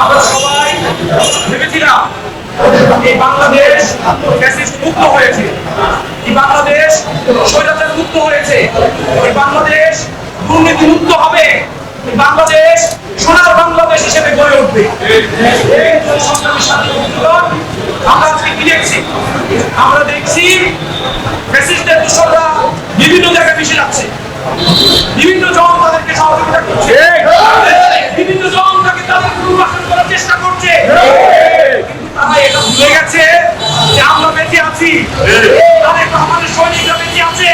আমরা সবাই ভেবেছিলাম এই বাংলাদেশ মুক্ত হয়েছে। এই বাংলাদেশ মুক্ত হয়েছে। বাংলাদেশ দুর্নীতি মুক্ত হবে। বাংলাদেশ, সোনার বাংলাদেশ হিসেবে গড়ে উঠবে। আমরা কি দেখছি? আমরা দেখছি ফ্যাসিস্টের দূষণরা বিভিন্ন জায়গায় মিশে যাচ্ছে। বিভিন্ন জন তাদেরকে সহযোগিতা করছে। বিভিন্ন জন তাকে তাদের পুনর্বাসন করার চেষ্টা করছে। তারা এটা ভুলে গেছে যে আমরা বেঁচে আছি। তাদের আমাদের সৈনিকরা বেঁচে আছে।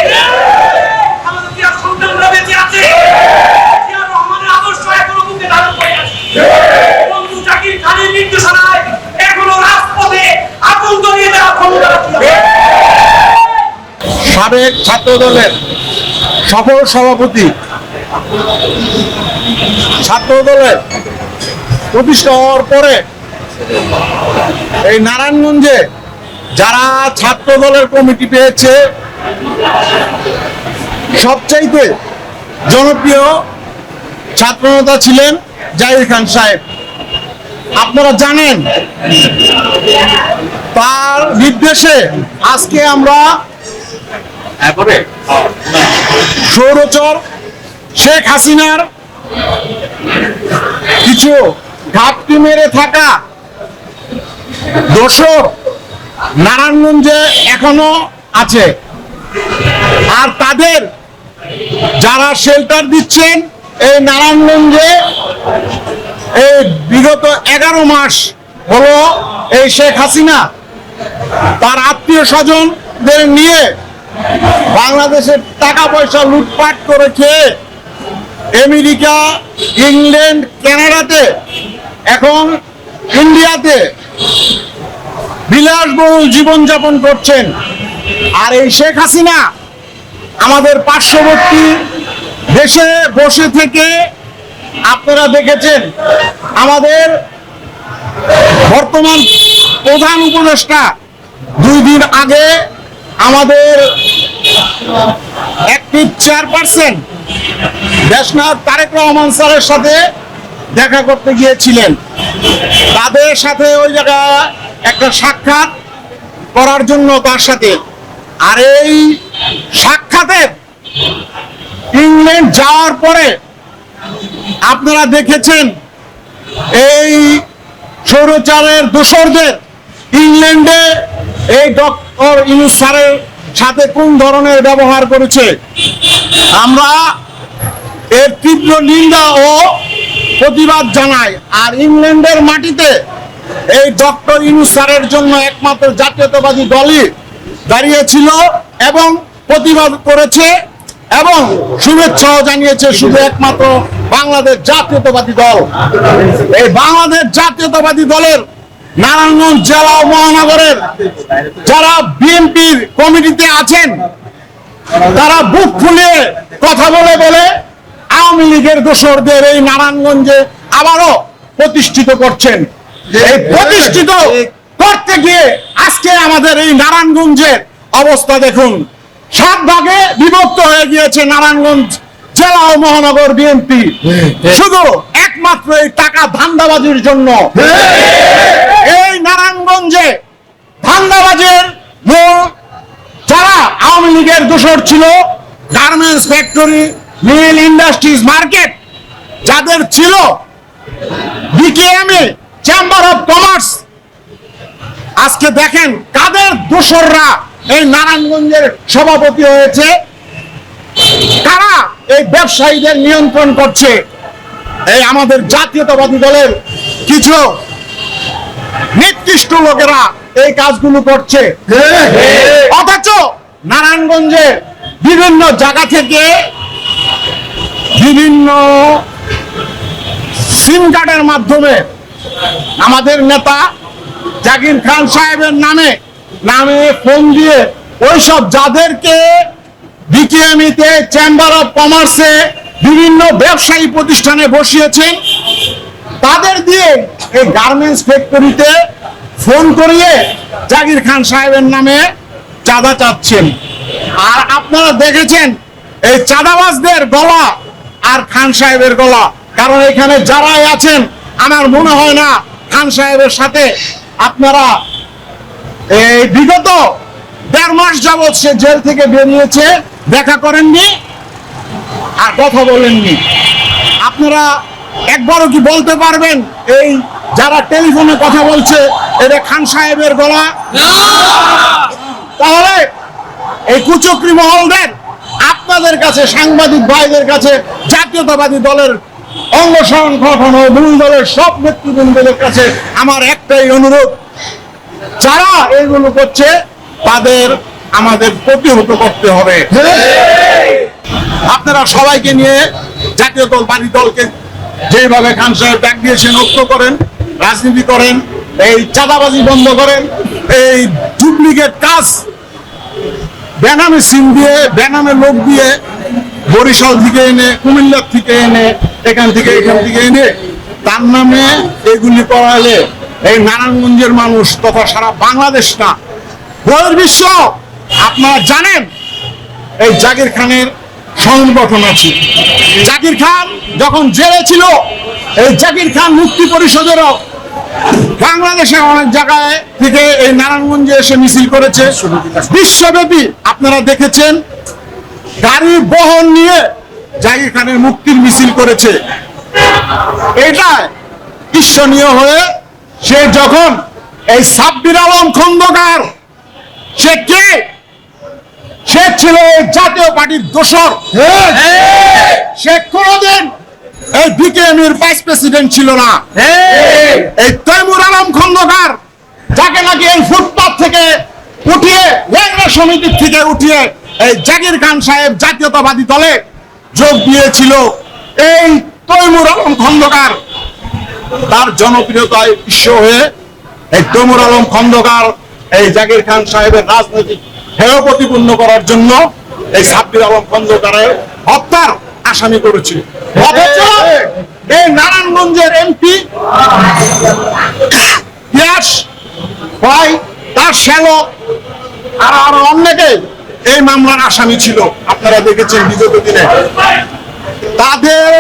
সাবেক ছাত্র দলের সফল সভাপতি ছাত্র দলের প্রতিষ্ঠা হওয়ার পরে এই নারায়ণগঞ্জে যারা ছাত্র দলের কমিটি পেয়েছে, সবচাইতে জনপ্রিয় ছাত্রনেতা ছিলেন জাহির খান সাহেব। আপনারা জানেন, তার নির্দেশে আজকে আমরা সৌরচর শেখ হাসিনার কিছু ঘাপটি মেরে থাকা দোষর নারায়ণগঞ্জে এখনও আছে। আর তাদের যারা শেল্টার দিচ্ছেন এই নারায়ণগঞ্জে এই বিগত এগারো মাস হলো এই শেখ হাসিনা, তার আত্মীয় স্বজনদের নিয়ে বাংলাদেশের টাকা পয়সা লুটপাট করে খেয়ে আমেরিকা, ইংল্যান্ড, কানাডাতে, এখন ইন্ডিয়াতে। বিলাসবহুল জীবনযাপন করছেন। আর এই শেখ হাসিনা আমাদের পার্শ্ববর্তী দেশে বসে থেকে আপনারা দেখেছেন, আমাদের বর্তমান প্রধান উপদেষ্টা দুই দিন আগে আমাদের অ্যাক্টিভ চেয়ারপারসন দেশনাথ তারেক রহমান স্যারের সাথে দেখা করতে গিয়েছিলেন। তাদের সাথে ওই জায়গায় একটা সাক্ষাৎ করার জন্য তার সাথে। আর এই সাক্ষাতের ইংল্যান্ড যাওয়ার পরে আপনারা দেখেছেন, এই সৌরচারের দোসরদের ইংল্যান্ডে এই ডক্টর ইনুস স্যারের সাথে কোন ধরনের ব্যবহার করেছে? আমরা এর তীব্র নিন্দা ও প্রতিবাদ জানাই। আর ইংল্যান্ডের মাটিতে এই ডক্টর স্যারের জন্য একমাত্র জাতীয়তাবাদী দলই দাঁড়িয়েছিল এবং প্রতিবাদ করেছে এবং শুভেচ্ছাও জানিয়েছে শুধু একমাত্র বাংলাদেশ জাতীয়তাবাদী দল। এই বাংলাদেশ জাতীয়তাবাদী দলের নারায়ণগঞ্জ জেলা ও মহানগরের যারা বিএনপির কমিটিতে আছেন তারা বুক ফুলিয়ে কথা বলে বলে আওয়ামী লীগের দোসরদের এই নারায়ণগঞ্জে আবারও প্রতিষ্ঠিত করছেন। এই প্রতিষ্ঠিত করতে গিয়ে আজকে আমাদের এই নারায়ণগঞ্জের অবস্থা দেখুন। সাত ভাগে বিভক্ত হয়ে গিয়েছে নারায়ণগঞ্জ জেলা ও মহানগর বিএনপি। শুধু একমাত্র এই টাকা ধান্দাবাজির জন্য। নারায়ণগঞ্জে ধান্দাবাজের মূল যারা আওয়ামী লীগের দোষর ছিল, garments factory, mill industries market, যাদের ছিল বিকেএমএ চেম্বার অফ কমার্স আজকে দেখেন কাদের দোসররা এই নারায়ণগঞ্জের সভাপতি হয়েছে। কারা এই ব্যবসায়ীদের নিয়ন্ত্রণ করছে? এই আমাদের জাতীয়তাবাদী দলের কিছু নিকৃষ্ট লোকেরা এই কাজগুলো করছে। অথচ নারায়ণগঞ্জে বিভিন্ন জায়গা থেকে বিভিন্ন সিম কার্ডের মাধ্যমে আমাদের নেতা জাকির খান সাহেবের নামে নামে ফোন দিয়ে ওইসব যাদেরকে বিকেএমিতে চেম্বার অফ কমার্সে বিভিন্ন ব্যবসায়ী প্রতিষ্ঠানে বসিয়েছেন তাদের দিয়ে এই গার্মেন্টস ফ্যাক্টরিতে ফোন করিয়ে জাকির খান সাহেবের নামে চাঁদা চাচ্ছেন। আর আপনারা দেখেছেন, এই চাঁদাবাজদের গলা আর খান সাহেবের গলা। কারণ এখানে যারাই আছেন, আমার মনে হয় না খান সাহেবের সাথে আপনারা এই বিগত দেড় মাস যাবৎ সে জেল থেকে বেরিয়েছে, দেখা করেননি আর কথা বলেননি। আপনারা একবারও কি বলতে পারবেন? এই যারা টেলিফোনে কথা বলছে এটা খান সাহেবের গলা? তাহলে এই কুচক্রি মহলদের আপনাদের কাছে সাংবাদিক ভাইদের কাছে জাতীয়তাবাদী দলের অঙ্গ সংগঠন ও মূল দলের সব নেতৃবৃন্দদের কাছে আমার একটাই অনুরোধ। যারা এইগুলো করছে তাদের আমাদের প্রতিহত করতে হবে। আপনারা সবাইকে নিয়ে জাতীয় দল বাড়ি দলকে যেভাবে খান সাহেব ডাক দিয়েছেন ঐক্য করেন, রাজনীতি করেন, এই চাঁদাবাজি বন্ধ করেন, এই ডুপ্লিকেট কাজ, বেনামে সিম দিয়ে, বেনামে লোক দিয়ে বরিশাল থেকে এনে, কুমিল্লার থেকে এনে, এখান থেকে এখান থেকে এনে, তার নামে এগুলি করালে এই নারায়ণগঞ্জের মানুষ তথা সারা বাংলাদেশ না। বহির্বিশ্ব আপনারা জানেন, এই জাকির খানের সংগঠন আছে। জাকির খান যখন জেলে ছিল, এই জাকির খান মুক্তি পরিষদেরও বাংলাদেশের অনেক জায়গায় থেকে এই নারায়ণগঞ্জে এসে মিছিল করেছে। বিশ্বব্যাপী আপনারা দেখেছেন, গাড়ি বহন নিয়ে জাকির খানের মুক্তির মিছিল করেছে। এটা ঈর্ষণীয় হয়ে সে যখন এই সাব্বির আলম খন্দকার, সে কে? সে ছিল এই জাতীয় পার্টির দোসর সে কোনদিন এই বিকেএমির ভাইস প্রেসিডেন্ট ছিল না। এই তৈমুর আলম খন্দকার যাকে নাকি এই ফুটপাথ থেকে উঠিয়ে লেঙ্গা সমিতির থেকে উঠিয়ে এই জাকির খান সাহেব জাতীয়তাবাদী দলে যোগ দিয়েছিল। এই তৈমুর আলম খন্দকার তার জনপ্রিয়তায় বিশ্ব হয়ে এই তৈমুর আলম খন্দকার এই জাকির খান সাহেবের রাজনৈতিক হেয় প্রতিপূর্ণ করার জন্য এই সাব্বির আলম খন্দকারের হত্যার আসামি করেছে। অথচ এই নারায়ণগঞ্জের এমপি তার শ্যালক আর আরও অনেকে এই মামলার আসামি ছিল। আপনারা দেখেছেন বিগত দিনে। তাদের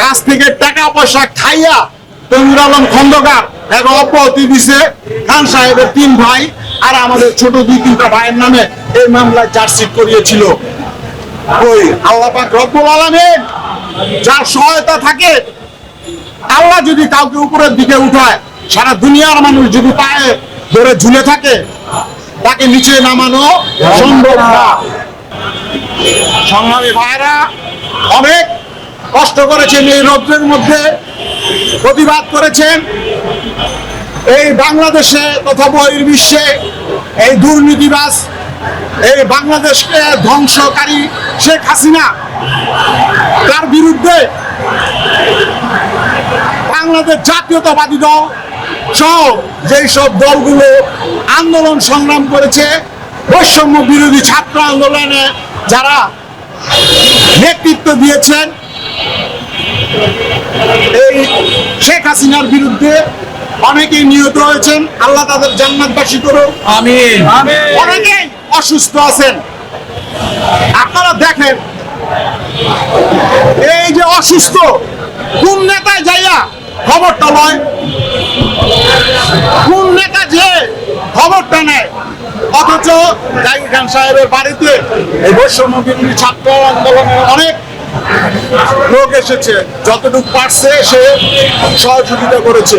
কাছ থেকে টাকা পয়সা খাইয়া তৈমুর আলম খন্দকার এক অব্যাহতি দিছে। খান সাহেবের তিন ভাই আর আমাদের ছোট দুই তিনটা ভাইয়ের নামে এই মামলায় চার্জশিট করিয়েছিল। ওই আল্লাহ পাক রব্বুল আলামিন যার সহায়তা থাকে, আল্লাহ যদি কাউকে উপরের দিকে উঠায়, সারা দুনিয়ার মানুষ যদি পায়ে ধরে ঝুলে থাকে, তাকে নিচে নামানো সম্ভব না। সংগ্রামী ভাইরা অনেক কষ্ট করেছেন এই রৌদ্রের মধ্যে, প্রতিবাদ করেছেন। এই বাংলাদেশে তথা বহির্বিশ্বে এই দুর্নীতিবাজ, এই বাংলাদেশকে ধ্বংসকারী শেখ হাসিনা, তার বিরুদ্ধে বাংলাদেশ জাতীয়তাবাদী দল সহ যেই সব দলগুলো আন্দোলন সংগ্রাম করেছে, বৈষম্য বিরোধী ছাত্র আন্দোলনে যারা নেতৃত্ব দিয়েছেন, এই শেখ হাসিনার বিরুদ্ধে অনেকেই নিহত হয়েছেন। আল্লাহ তাদের জান্নাতবাসী করুক। আমিন। অনেকেই অসুস্থ আছেন। আপনারা দেখেন এই যে অসুস্থ কোন নেতায় যাইয়া খবরটা লয়? কোন নেতা যে খবরটা নেয়? অথচ জাহির খান সাহেবের বাড়িতে এই বৈষম্য বিরোধী ছাত্র আন্দোলনের অনেক লোক এসেছে। যতটুকু পারছে সে সহযোগিতা করেছে।